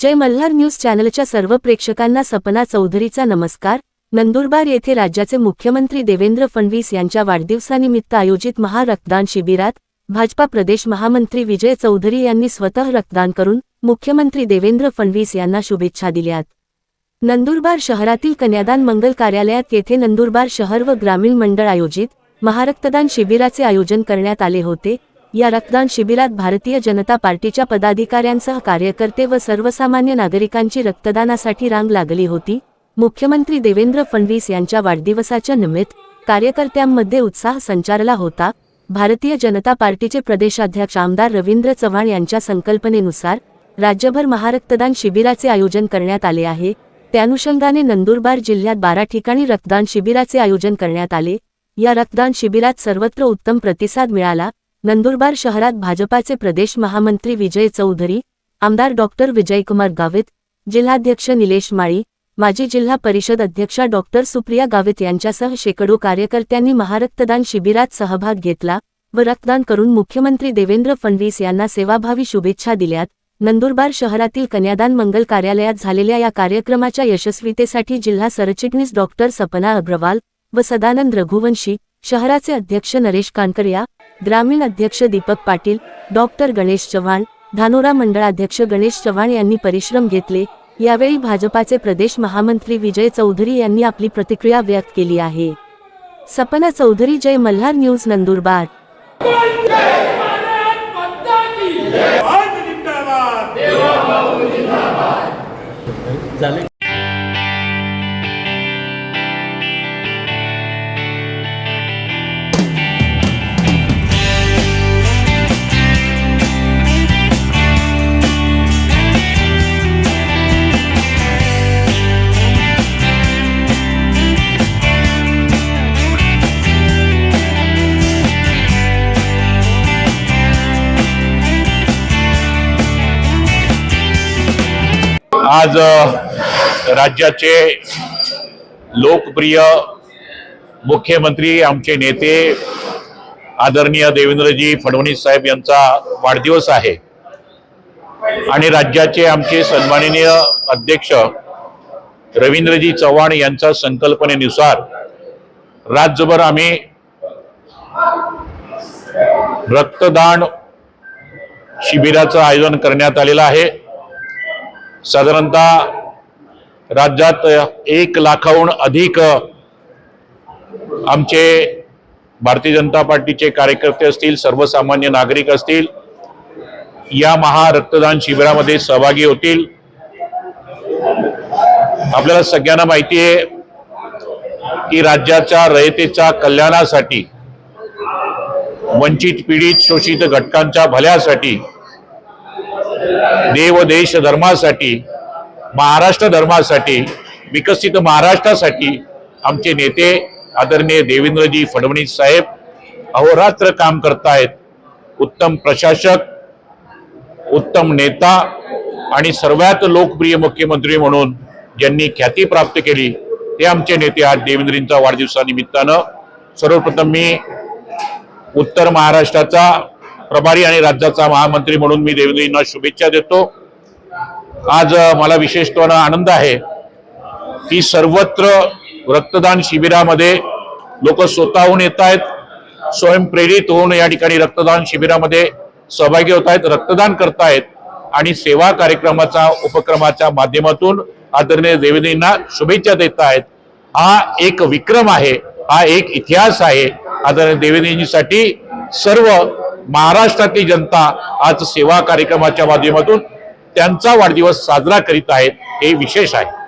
जय Malhar news चॅनलच्या सर्व प्रेक्षकांना सपना चौधरीचा नमस्कार. नंदुरबार येथे राज्याचे मुख्यमंत्री देवेंद्र फडणवीस यांच्या वाढदिवसानिमित्त आयोजित महारक्तदान शिबिरात भाजपा प्रदेश महामंत्री विजय चौधरी यांनी स्वतः रक्तदान करून मुख्यमंत्री देवेंद्र फडणवीस यांना शुभेच्छा दिल्यात. नंदुरबार शहरातील कन्यादान मंगल कार्यालयात येथे नंदुरबार शहर व ग्रामीण मंडळ आयोजित महारक्तदान शिबिराचे आयोजन करण्यात आले होते. या रक्तदान शिबिरात भारतीय जनता पार्टीच्या पदाधिकाऱ्यांसह कार्यकर्ते व सर्वसामान्य नागरिकांची रक्तदानासाठी रांग लागली होती. मुख्यमंत्री देवेंद्र फडणवीस यांच्या वाढदिवसाच्या निमित्त कार्यकर्त्यांमध्ये उत्साह संचारला होता. भारतीय जनता पार्टीचे प्रदेशाध्यक्ष आमदार रवींद्र चव्हाण यांच्या संकल्पनेनुसार राज्यभर महारक्तदान शिबिराचे आयोजन करण्यात आले आहे. त्यानुषंगाने नंदुरबार जिल्ह्यात बारा ठिकाणी रक्तदान शिबिराचे आयोजन करण्यात आले. या रक्तदान शिबिरात सर्वत्र उत्तम प्रतिसाद मिळाला. नंदुरबार शहरात भाजपाचे प्रदेश महामंत्री विजय चौधरी आमदार डॉक्टर विजयकुमार गावित जिल्हाध्यक्ष निलेश माळी माजी जिल्हा परिषद अध्यक्षा डॉक्टर सुप्रिया गावित यांच्यासह शेकडो कार्यकर्त्यांनी महारक्तदान शिबिरात सहभाग घेतला व रक्तदान करून मुख्यमंत्री देवेंद्र फडणवीस यांना सेवाभावी शुभेच्छा दिल्यात. नंदुरबार शहरातील कन्यादान मंगल कार्यालयात झालेल्या या कार्यक्रमाच्या यशस्वीतेसाठी जिल्हा सरचिटणीस डॉक्टर सपना अग्रवाल व सदानंद रघुवंशी शहराचे अध्यक्ष नरेश कानकरिया ग्रामीण अध्यक्ष दीपक पाटील डॉक्टर गणेश चव्हाण धानोरा मंडळाध्यक्ष गणेश चव्हाण यांनी परिश्रम घेतले. यावेळी भाजपाचे प्रदेश महामंत्री विजय चौधरी यांनी आपली प्रतिक्रिया व्यक्त केली आहे. सपना चौधरी जय मल्हार न्यूज नंदुरबार. झाले. आज राज्याचे लोकप्रिय मुख्यमंत्री आमचे नेते आदरणीय देवेंद्रजी फडणवीस साहेब यांचा वाढदिवस आहे. आणि राज्याचे आमचे सन्माननीय अध्यक्ष रवींद्रजी चव्हाण यांच्या संकल्पनेनुसार राज्यभर आम्ही रक्तदान शिबिराचं आयोजन करण्यात आलेलं आहे. साधारणतः राज्यात एक लाखाहून अधिक आमचे भारतीय जनता पार्टीचे कार्यकर्ते असतील सर्वसामान्य नागरिक असतील या महा रक्तदान शिबिरामध्ये सहभागी होतील. आपल्याला सगळ्यांना माहिती आहे की राज्याच्या रयतेच्या कल्याणासाठी वंचित पीडित शोषित घटकांच्या भल्यासाठी देव देश धर्मासाठी महाराष्ट्र धर्मासाठी विकसित महाराष्ट्रासाठी आमचे नेते आदरणीय देवेंद्रजी फडणवीस साहेब अहोरात्र काम करतायत. उत्तम प्रशासक उत्तम नेता आणि सर्वात लोकप्रिय मुख्यमंत्री म्हणून ज्यांनी ख्याती प्राप्त केली ते आमचे नेते आज देवेंद्रींचा वाढदिवसानिमित्तानं. सर्वप्रथम मी उत्तर महाराष्ट्राचा प्रभारी आणि राज्याचा महामंत्री म्हणून मी देवेंद्रजींना शुभेच्छा देतो. आज मला विशेषत्वानं आनंद आहे की सर्वत्र रक्तदान शिबिरामध्ये लोक स्वतःहून येत आहेत स्वयंप्रेरित होऊन या ठिकाणी रक्तदान शिबिरामध्ये सहभागी होत आहेत रक्तदान करतायत आणि सेवा कार्यक्रमाचा उपक्रमाच्या माध्यमातून आदरणीय देवेंद्रजींना शुभेच्छा देत आहेत. हा एक विक्रम आहे हा एक इतिहास आहे. आदरणीय देवेंद्रजींसाठी सर्व महाराष्ट्रातली जनता आज सेवा कार्यक्रमाच्या माध्यमातून त्यांचा वाढदिवस साजरा करीत आहेत हे विशेष आहे.